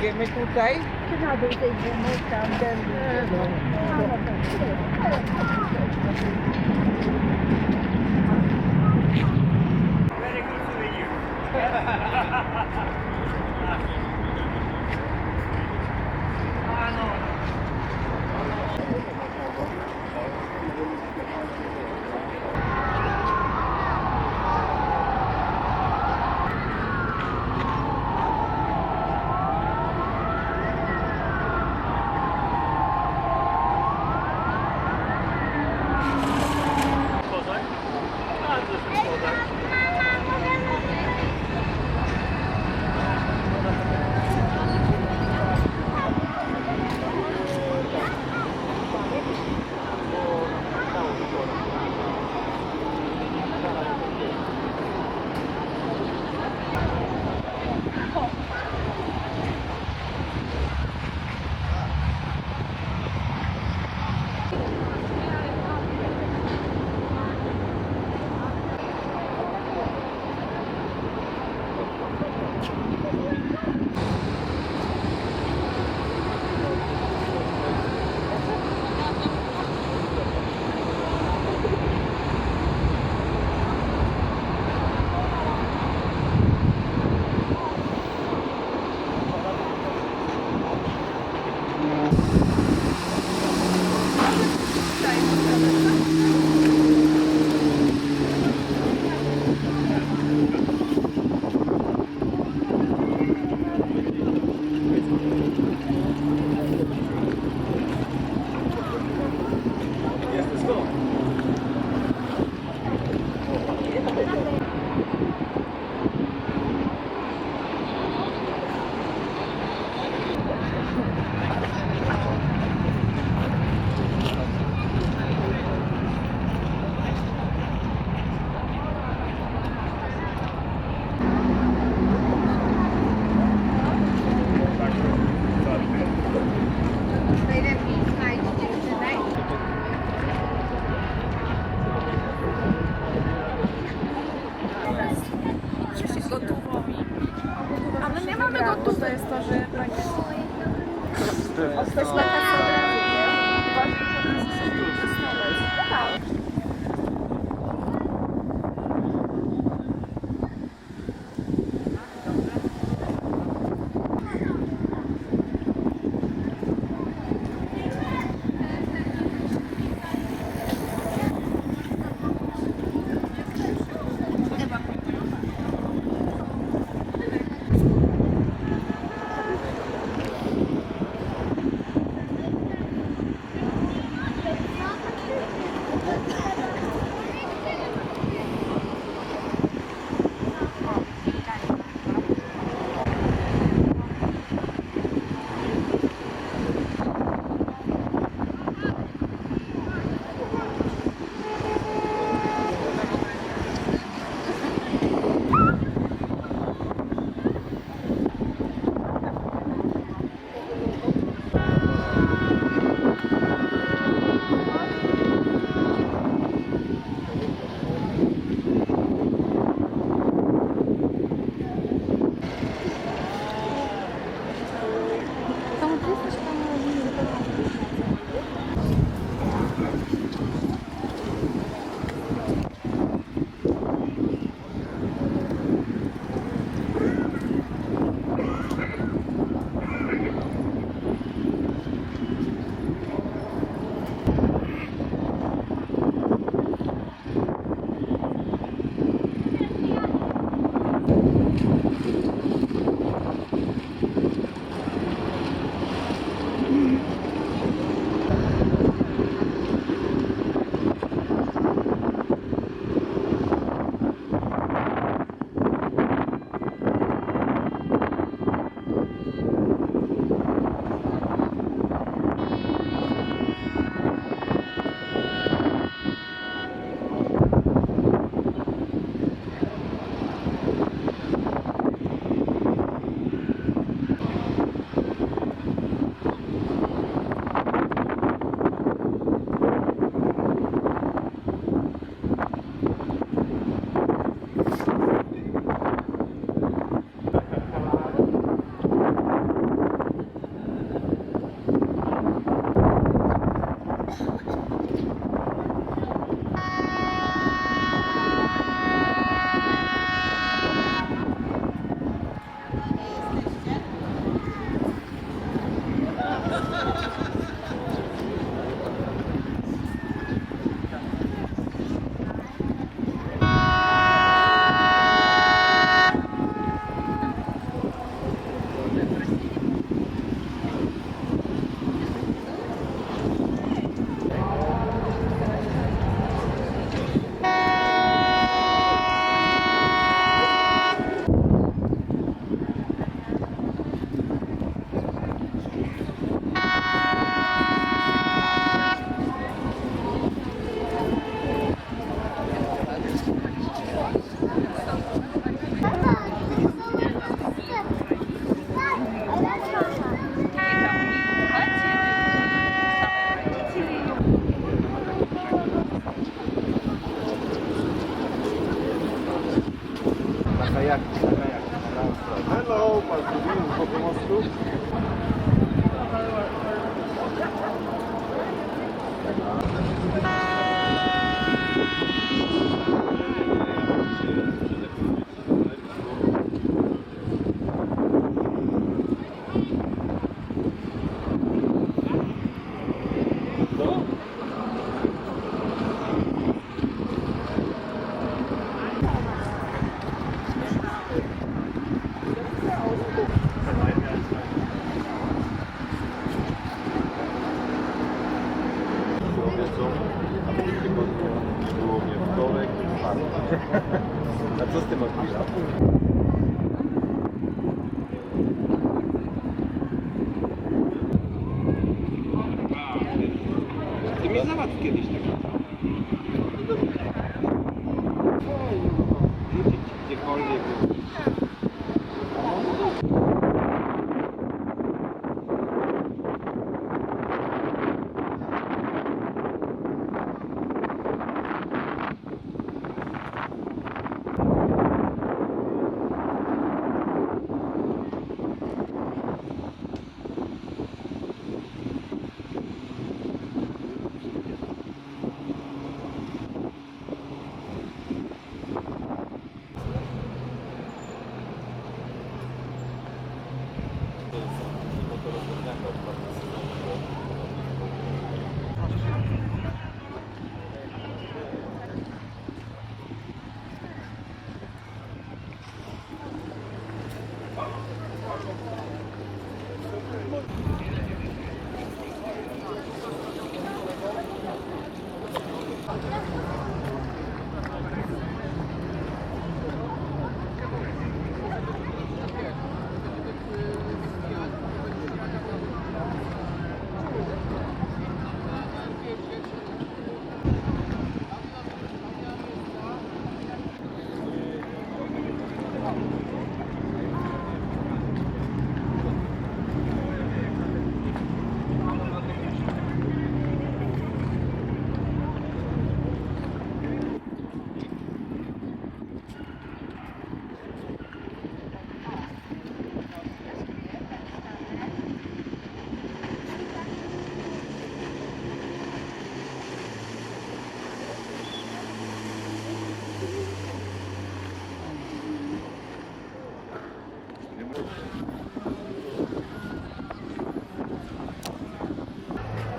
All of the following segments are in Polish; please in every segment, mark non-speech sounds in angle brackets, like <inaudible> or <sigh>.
Idziemy tutaj. Na dół tej gumy, tam, ten... Najlepiej To jest to, że kajaki, na kayak. Hello, Marcelino, vou mostrar tudo. Thank you. Obiecą, a w tym tygodniu było mnie wtorek, czwartek. <laughs> A co z tym odbija?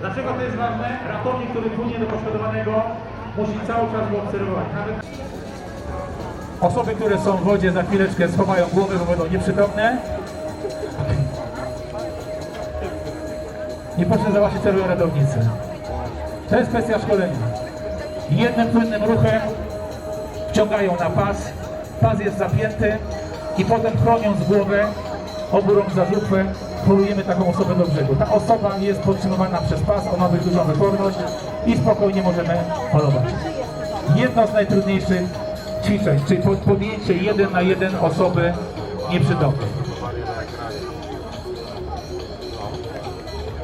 Dlaczego to jest ważne? Ratownik, który płynie do poszkodowanego, musi cały czas go obserwować. Nawet osoby, które są w wodzie, za chwileczkę schowają głowy, bo będą nieprzytomne. I potem zobaczyć, co robią ratownicy. To jest kwestia szkolenia. Jednym płynnym ruchem wciągają na pas, pas jest zapięty i potem chroniąc głowę, obu rąk za żuchwę, polujemy taką osobę do brzegu. Ta osoba jest podtrzymywana przez pas, ona ma dużą wyporność i spokojnie możemy polować. Jedno z najtrudniejszych ćwiczeń, czyli pod- podjęcie jeden na jeden osoby nieprzytomnej.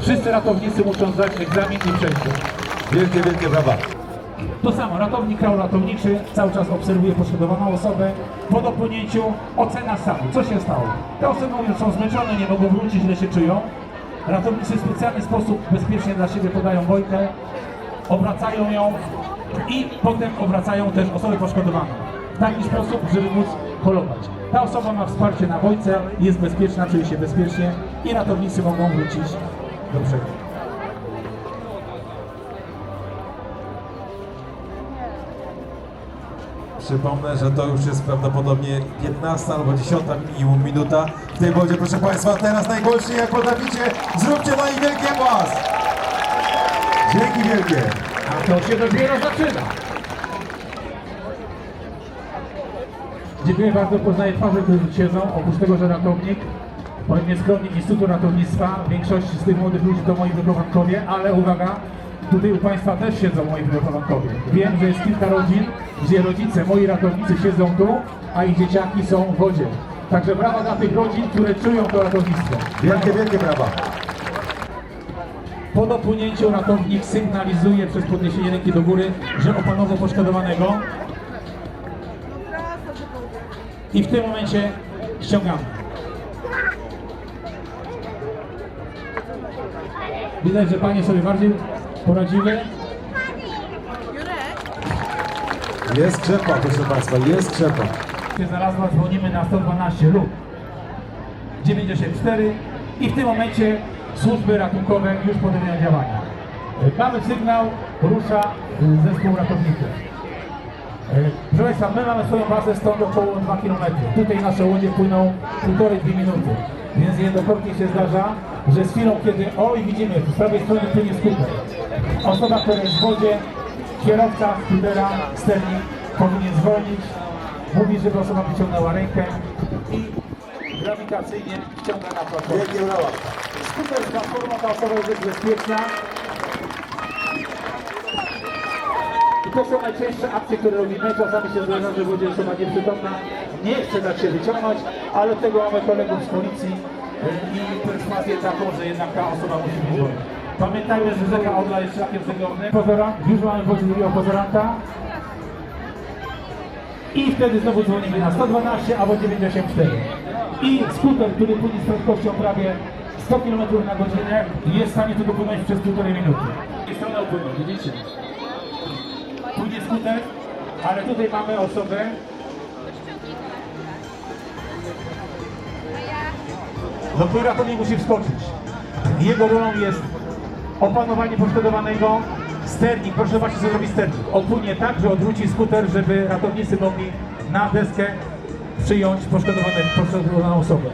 Wszyscy ratownicy muszą zdać egzamin i przejść. Wielkie, wielkie brawa. To samo, ratownik, krał ratowniczy cały czas obserwuje poszkodowaną osobę. Po dopłynięciu ocena stanu. Co się stało? Te osoby mówią, są zmęczone, nie mogą wrócić, źle się czują. Ratownicy w specjalny sposób bezpiecznie dla siebie podają bojkę, obracają ją i potem obracają też osobę poszkodowaną. W taki sposób, żeby móc polować. Ta osoba ma wsparcie na bojce, jest bezpieczna, czuje się bezpiecznie i ratownicy mogą wrócić do brzegu. Przypomnę, że to już jest prawdopodobnie 15 albo 10 minimum minuta w tej wodzie, proszę Państwa. Teraz najgłośniej, jak potraficie, zróbcie dla nich wielkie głaz. Dzięki wielkie. A to się dopiero zaczyna. Dziękuję bardzo, poznaję twarze, które tu siedzą. Oprócz tego, że ratownik, powiem nieskromnie, Instytutu Ratownictwa, większość z tych młodych ludzi to moi wychowankowie, ale uwaga, tutaj u Państwa też siedzą moi wychowankowie. Wiem, że jest kilka rodzin, gdzie rodzice, moi ratownicy siedzą tu, a ich dzieciaki są w wodzie. Także brawa dla tych rodzin, które czują to ratownictwo. Wielkie, wielkie brawa. Po dopłynięciu ratownik sygnalizuje przez podniesienie ręki do góry, że opanował poszkodowanego. i w tym momencie ściągamy. Widać, że panie sobie bardziej poradziły. Jest krzepa, proszę Państwa, jest krzepa. się znalazła, dzwonimy na 112 lub 94 i w tym momencie służby ratunkowe już podejmują działania. Mamy sygnał, rusza zespół ratowników. Proszę Państwa, my mamy swoją bazę stąd około 2 km. Tutaj nasze łodzie płyną 1,5-2 minuty. Więc jednokrotnie się zdarza, że z chwilą, kiedy oj widzimy, z prawej strony płynie skuter. Osoba, która jest w wodzie, kierowca skutera, sternik powinien zwolnić, mówi, żeby osoba wyciągnęła rękę i grawitacyjnie ściąga na platformę. Wielkie brawa. Skuter z platformą, ta osoba już jest bezpieczna. I to są najczęstsze akcje, które robimy. Czasami się zdarza, że będzie osoba nieprzytomna, nie chce dać się wyciągnąć, ale tego mamy kolegów z policji y, i perswazję taką, że jednak ta osoba musi być wolna. Pamiętajmy, że rzeka Odla jest szlakiem żeglownym. Pozora, już mamy wodzie drugiego pozoranta. I wtedy znowu dzwonimy na 112 albo 94. I skuter, który płynie z prędkością prawie 100 km na godzinę jest w stanie tu dopłynąć przez półtorej minuty. I stronę upłyną, widzicie? Płynie skuter, ale tutaj mamy osobę, do której ratownik musi wskoczyć. Jego rolą jest opanowanie poszkodowanego, sternik, proszę właśnie co zrobi sternik. Odpłynie tak, że odwróci skuter, żeby ratownicy mogli na deskę przyjąć poszkodowaną osobę.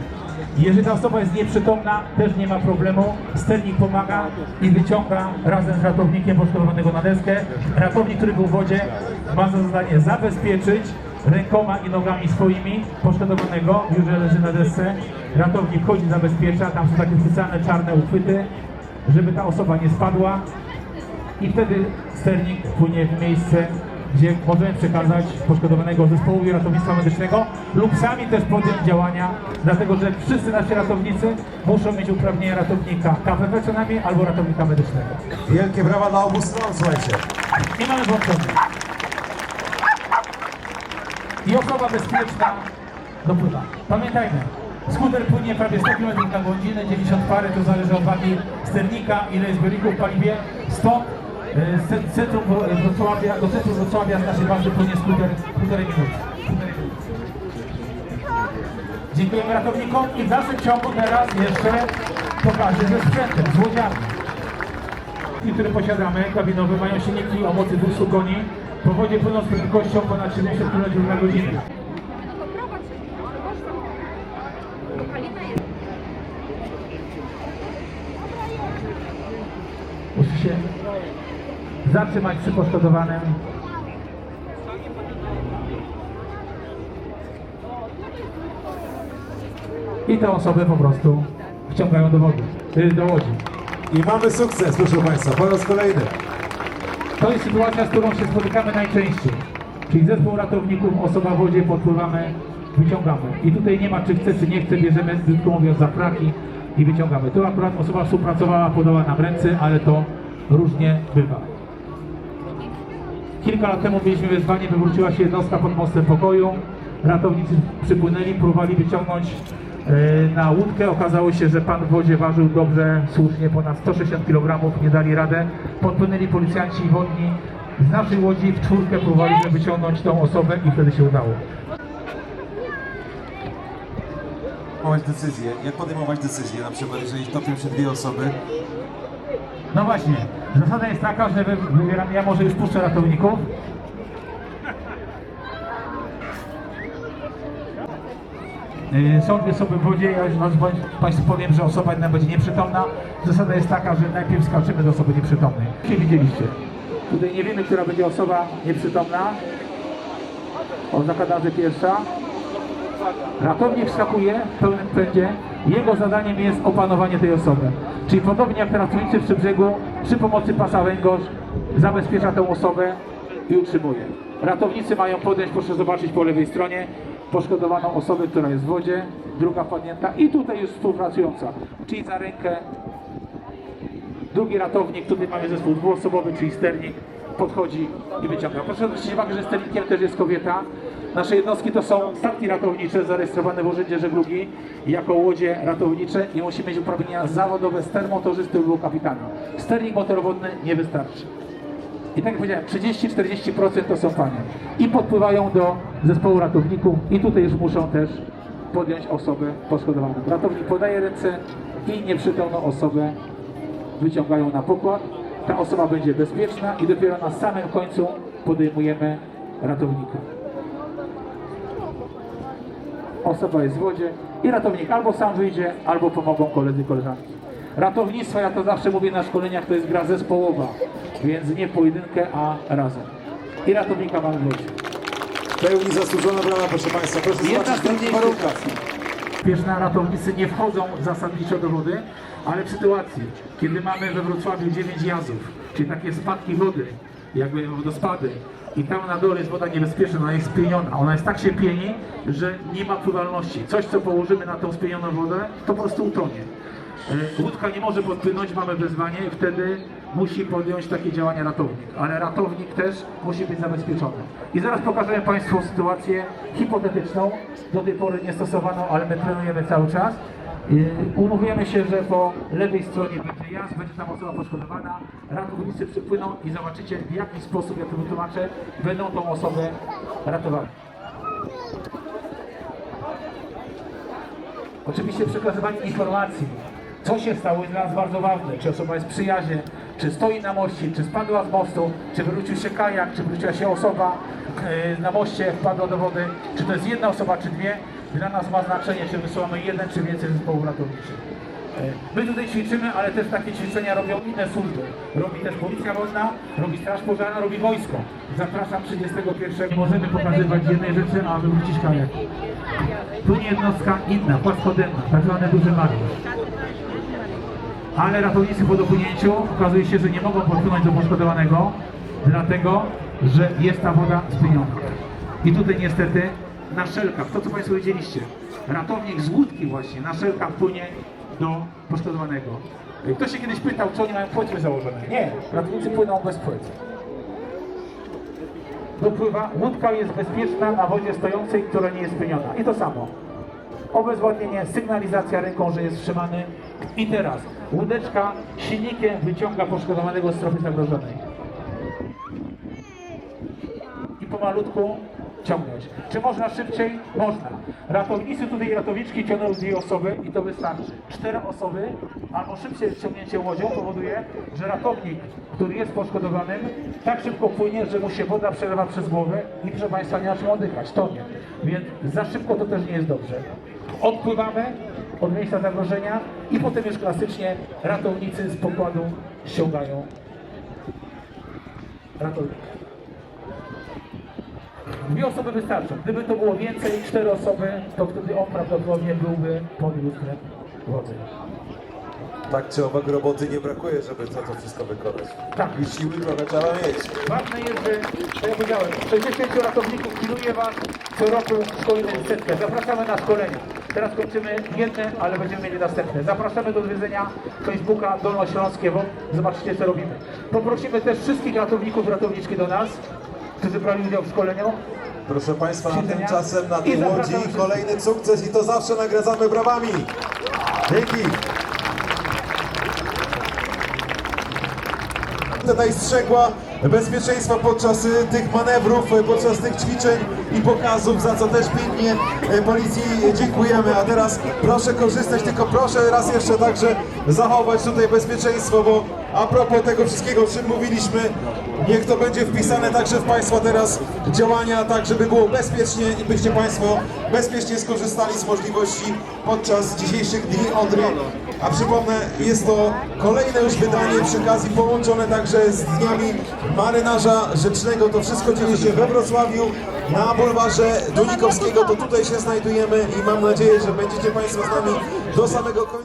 Jeżeli ta osoba jest nieprzytomna, też nie ma problemu. Sternik pomaga i wyciąga razem z ratownikiem poszkodowanego na deskę. Ratownik, który był w wodzie, ma za zadanie zabezpieczyć rękoma i nogami swoimi poszkodowanego, już leży na desce. Ratownik chodzi, zabezpiecza, tam są takie specjalne czarne uchwyty, żeby ta osoba nie spadła i wtedy sternik płynie w miejsce, gdzie możemy przekazać poszkodowanego zespołowi ratownictwa medycznego lub sami też podjąć działania, dlatego że wszyscy nasi ratownicy muszą mieć uprawnienia ratownika KPP co najmniej albo ratownika medycznego. Wielkie brawa dla obu stron, słuchajcie. I mamy włączony. I osoba bezpieczna dopływa. Pamiętajmy, skuter płynie prawie 100 km na godzinę, 90 pary, to zależy od wagi sternika, ile jest bylików w paliwie. Stąd e, z ce- centrum Wro- Wrocławia, do centrum Wrocławia z naszej bazy płynie skuter półtorej minuty. Dziękujemy ratownikom i w dalszym ciągu teraz jeszcze pokażę ze sprzętem, z łodziami. Silniki, które posiadamy, kabinowe, mają silniki o mocy 200 koni. Po wodzie płyną z prędkością ponad 70 km na godzinę. Musi się zatrzymać przy poszkodowanym. I te osoby po prostu wciągają do wody, y, do łodzi. I mamy sukces, proszę Państwa, po raz kolejny. To jest sytuacja, z którą się spotykamy najczęściej. Czyli zespół ratowników, osoba w wodzie, podpływamy, wyciągamy. I tutaj nie ma czy chce, czy nie chce, bierzemy, krótko mówiąc, za fraki i wyciągamy. Tu akurat osoba współpracowała, podała nam ręce, ale to różnie bywa. Kilka lat temu mieliśmy wezwanie, wywróciła się jednostka pod mostem pokoju. Ratownicy przypłynęli, próbowali wyciągnąć e, na łódkę. Okazało się, że pan w wodzie ważył dobrze, słusznie, ponad 160 kg, nie dali radę. Podpłynęli policjanci i wodni. Z naszej łodzi w czwórkę próbowaliśmy wyciągnąć tą osobę i wtedy się udało. Podejmować decyzję. Jak podejmować decyzję? Na przykład, jeżeli topią się dwie osoby, No właśnie, zasada jest taka, że wy- wybieram, ja może już puszczę ratowników. Yy, Są dwie osoby w wodzie, ja już Państwu powiem, że osoba jedna będzie nieprzytomna. Zasada jest taka, że najpierw skaczymy do osoby nieprzytomnej. Nie widzieliście. Tutaj nie wiemy, która będzie osoba nieprzytomna. O, zakadarze pierwsza. Ratownik wskakuje w pełnym pędzie. Jego zadaniem jest opanowanie tej osoby. Czyli podobnie jak ratownicy przy brzegu, przy pomocy pasa węgorz zabezpiecza tę osobę i utrzymuje. Ratownicy mają podejść, proszę zobaczyć po lewej stronie, poszkodowaną osobę, która jest w wodzie, druga wpadnięta i tutaj już współpracująca, czyli za rękę Drugi ratownik, tutaj mamy zespół dwuosobowy, czyli sternik, podchodzi i wyciąga. Proszę zwrócić uwagę, że sternikiem też jest kobieta, Nasze jednostki to są statki ratownicze zarejestrowane w Urzędzie Żeglugi jako łodzie ratownicze i musi mieć uprawnienia zawodowe z termotorzysty lub kapitana. Sternik motorowodny nie wystarczy. I tak jak powiedziałem, 30-40% to są panie. I podpływają do zespołu ratowników i tutaj już muszą też podjąć osobę poszkodowaną. Ratownik podaje ręce i nieprzytomną osobę wyciągają na pokład. Ta osoba będzie bezpieczna i dopiero na samym końcu podejmujemy ratownika. Osoba jest w wodzie i ratownik albo sam wyjdzie, albo pomogą koledzy, koleżanki. Ratownictwo, ja to zawsze mówię na szkoleniach, to jest gra zespołowa, więc nie pojedynkę, a razem. I ratownika mamy w wodzie. W pełni zasłużona brama, proszę Państwa. Proszę Jedna zobaczyć w warunkach. Pieszna ratownicy nie wchodzą zasadniczo do wody, ale w sytuacji, kiedy mamy we Wrocławiu 9 jazów, czyli takie spadki wody, jakby wodospady, i tam na dole jest woda niebezpieczna, ona jest spieniona. Ona jest tak się pieni, że nie ma pływalności. Coś, co położymy na tą spienioną wodę, to po prostu utonie. E, Łódka nie może podpłynąć, mamy wezwanie wtedy musi podjąć takie działania ratownik. Ale ratownik też musi być zabezpieczony. I zaraz pokażę Państwu sytuację hipotetyczną, do tej pory niestosowaną, ale my trenujemy cały czas. Umówimy się, że po lewej stronie będzie jazd, będzie tam osoba poszkodowana, ratownicy przypłyną i zobaczycie w jaki sposób, ja to wytłumaczę, będą tą osobę ratowali. Oczywiście przekazywanie informacji, co się stało jest dla nas bardzo ważne. Czy osoba jest przy jazie, czy stoi na moście, czy spadła z mostu, czy wywrócił się kajak, czy wróciła się osoba e, na moście, wpadła do wody, czy to jest jedna osoba, czy dwie. Dla nas ma znaczenie, czy wysyłamy jeden, czy więcej zespołów ratowniczych. My tutaj ćwiczymy, ale też takie ćwiczenia robią inne służby. Robi też Policja Wodna, robi Straż Pożarna, robi Wojsko. Zapraszam 31. Nie możemy pokazywać jednej rzeczy, a wywrócić kajak. Tu nie jednostka inna, płaskodemna, tak zwany duży mariusz. Ale ratownicy po dopłynięciu okazuje się, że nie mogą podpłynąć do poszkodowanego, dlatego, że jest ta woda spieniona. I tutaj niestety na szelkach, to co Państwo widzieliście, ratownik z łódki właśnie na szelkach płynie do poszkodowanego. Ktoś się kiedyś pytał, czy oni mają płetwy założone. Nie, ratownicy płyną bez płetw. Dopływa, łódka jest bezpieczna na wodzie stojącej, która nie jest spieniona. I to samo. Obezwładnienie, sygnalizacja ręką, że jest wstrzymany. I teraz łódeczka silnikiem wyciąga poszkodowanego z strefy zagrożonej. I pomalutku ciągnąć. Czy można szybciej? Można. Ratownicy tutaj, ratowniczki ciągną dwie osoby i to wystarczy. Cztery osoby albo szybciej ciągnięcie łodzią powoduje, że ratownik, który jest poszkodowanym, tak szybko płynie, że mu się woda przelewa przez głowę i proszę Państwa nie ma czym oddychać, tonie. Więc za szybko to też nie jest dobrze. Odpływamy od miejsca zagrożenia i potem już klasycznie ratownicy z pokładu ściągają ratownika. Dwie osoby wystarczą. Gdyby to było więcej, cztery osoby, to wtedy on prawdopodobnie byłby pod lustrem wody. Tak czy owak roboty nie brakuje, żeby to, to wszystko wykonać. Tak. I siły trochę trzeba mieć. Ważne jest, że, tak jak powiedziałem, 60 ratowników pilnuje Was co roku szkolimy setkę. Zapraszamy na szkolenia. Teraz kończymy jedne, ale będziemy mieli następne. Zapraszamy do odwiedzenia Facebooka Dolnośląskie WOP. Zobaczcie, co robimy. Poprosimy też wszystkich ratowników, ratowniczki do nas, którzy brali udział w szkoleniu. Proszę Państwa, a tymczasem na tej łodzi kolejny sukces i to zawsze nagradzamy brawami. Dzięki. Tutaj strzegła bezpieczeństwa podczas y, tych manewrów, y, podczas tych ćwiczeń i pokazów, za co też pięknie y, policji dziękujemy. A teraz proszę korzystać, tylko proszę raz jeszcze także zachować tutaj bezpieczeństwo, bo a propos tego wszystkiego, o czym mówiliśmy, niech to będzie wpisane także w Państwa teraz działania, tak żeby było bezpiecznie i byście Państwo bezpiecznie skorzystali z możliwości podczas dzisiejszych dni Odry. A przypomnę, jest to kolejne już wydanie przy okazji połączone także z dniami marynarza rzecznego. To wszystko dzieje się we Wrocławiu na bulwarze Dunikowskiego. To tutaj się znajdujemy i mam nadzieję, że będziecie Państwo z nami do samego końca.